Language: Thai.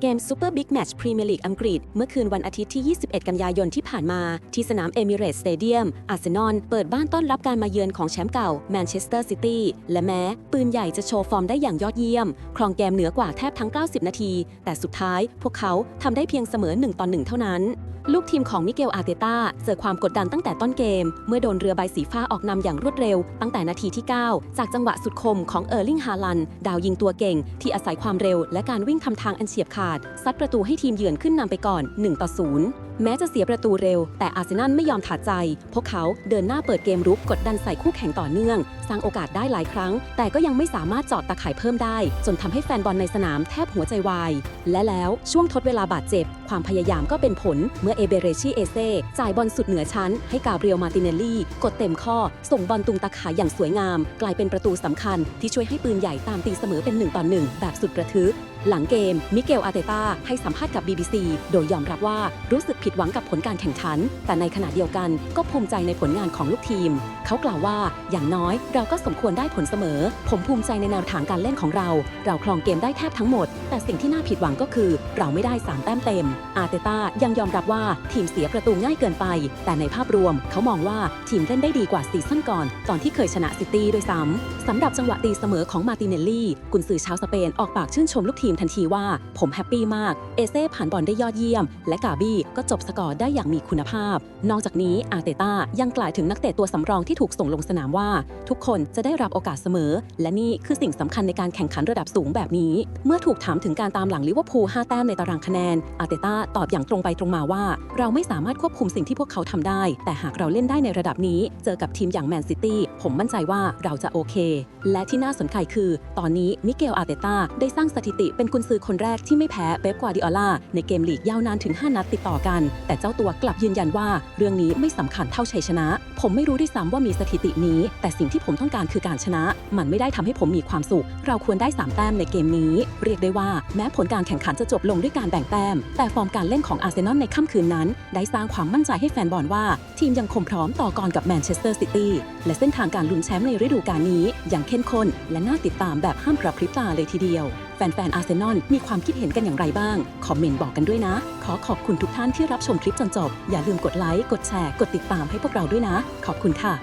เกมซูเปอร์บิ๊กแมตช์พรีเมียร์ลีกอังกฤษ เมื่อคืนวันอาทิตย์ที่ 21 กันยายนที่ผ่านมา ที่สนามเอมิเรตสเตเดียม อาร์เซนอลเปิดบ้านต้อนรับการมาเยือนของแชมป์เก่าแมนเชสเตอร์ซิตี้และแม้ ปืนใหญ่จะโชว์ฟอร์มได้อย่างยอดเยี่ยม ครองเกมเหนือกว่าแทบทั้ง 90 นาที แต่สุดท้ายพวกเขาทำได้เพียงเสมอ1ต่อ1เท่านั้น ลูกทีมของมิเกลอาร์เตต้าเจอความกดดันตั้งแต่ต้นเกม เมื่อโดนเรือใบสีฟ้าออกนำอย่างรวดเร็ว ตั้งแต่นาทีที่ 9 จากจังหวะสุดคมของเออร์ลิงฮาลัน ดาวยิงตัวเก่ง ที่อาศัยความเร็วและการวิ่งทำทางอันเฉียบขาด ซัดประตูให้ทีมเยือนขึ้นนำไปก่อน 1 ต่อ 0 แม้จะเสียประตูเร็ว แต่อาร์เซนอลไม่ยอมถาดใจ พวกเขาเดินหน้าเปิดเกมรุกกดดันใส่คู่แข่งต่อเนื่อง สร้างโอกาสได้หลายครั้ง แต่ก็ยังไม่สามารถจอดตะข่ายเพิ่มได้ จนทำให้แฟนบอลในสนามแทบหัวใจวายและแล้วช่วงทดเวลาบาดเจ็บ ความพยายามก็เป็นผลเมื่อเอเบเรชิเอเซ่จ่ายบอลสุดเหนือชั้น ให้กาเบรียลมาติเนลลี่ กดเต็มข้อ ส่งบอลตุงตะข่ายอย่างสวยงาม กลายเป็นประตูสำคัญที่ช่วยให้ปืนใหญ่ตามตีเสมอเป็น1ต่อ1แบบสุดระทึก หลังเกม มิเกลอารเตต้าให้สัมภาษณ์กับ BBC โดยยอมรับว่ารู้สึกผิดหวังกับผลการแข่งขัน แต่ในขณะเดียวกันก็ภูมิใจในผลงานของลูกทีม เขากล่าวว่าอย่างน้อยเราก็สมควรได้ผลเสมอ ผมภูมิใจในแนวทางการเล่นของเรา เราครองเกมได้แทบทั้งหมด แต่สิ่งที่น่าผิดหวังก็คือ เราไม่ได้3แต้มเต็ม อารเตต้ายังยอมรับว่าทีมเสียประตูง่ายเกินไป แต่ในภาพรวมเขามองว่าทีมเล่นได้ดีกว่าซีซั่นก่อน ตอนที่เคยชนะซิตี้ด้วยซ้ำสำหรับจังหวะตีเสมอของมาติเนลลี่ กุนซือชาวสเปนออกปากชื่นชมลูกทีมทันทีว่า ผมแฮปปี้มาก เอเซ่ผ่านบอลได้ยอดเยี่ยม และกาบี้ก็จบสกอร์ได้อย่างมีคุณภาพ นอกจากนี้อาเตต้ายังกล่าวถึงนักเตะตัวสำรองที่ถูกส่งลงสนามว่า ทุกคนจะได้รับโอกาสเสมอ และนี่คือสิ่งสำคัญในการแข่งขันระดับสูงแบบนี้ เมื่อถูกถามถึงการตามหลังลิเวอร์พูล5แต้มในตารางคะแนนอาเตต้าตอบอย่างตรงไปตรงมาว่าเราไม่สามารถควบคุมสิ่งที่พวกเขาทำได้ แต่หากเราเล่นได้ในระดับนี้ เจอกับทีมอย่างแมนซิตี้ผมมั่นใจว่าเราจะโอเค และที่น่าสนใจคือ ตอนนี้มิเกลอาร์เตต้าได้สร้างสถิติเป็นกุนซือคนแรกที่ไม่แพ้เป๊ปกวาดิโอลาในเกมลีกยาวนานถึง 5 นัดติดต่อกัน แต่เจ้าตัวกลับยืนยันว่า เรื่องนี้ไม่สำคัญเท่าชัยชนะ ผมไม่รู้ด้วยซ้ำว่ามีสถิตินี้ แต่สิ่งที่ผมต้องการคือการชนะ มันไม่ได้ทำให้ผมมีความสุข เราควรได้ 3 แต้มในเกมนี้ เรียกได้ว่าแม้ผลการแข่งขันจะจบลงด้วยการแบ่งแต้ม แต่ฟอร์มการเล่นของอาร์เซนอลในค่ำคืนนั้น ได้สร้างความมั่นใจให้แฟนบอลว่า ทีมยังคงพร้อมต่อกรกับแมนเชสเตอร์ซิตี้และเส้นทางการลุ้นแชมป์ในฤดูกาลนี้ยังเข้มข้นและน่าติดตามแบบห้ามกระพริบตาเลยทีเดียว แฟนๆอาร์เซนอลมีความคิดเห็นกันอย่างไรบ้าง คอมเมนต์บอกกันด้วยนะ ขอขอบคุณทุกท่านที่รับชมคลิปจนจบ อย่าลืมกดไลค์กดแชร์ กดติดตามให้พวกเราด้วยนะ ขอบคุณค่ะ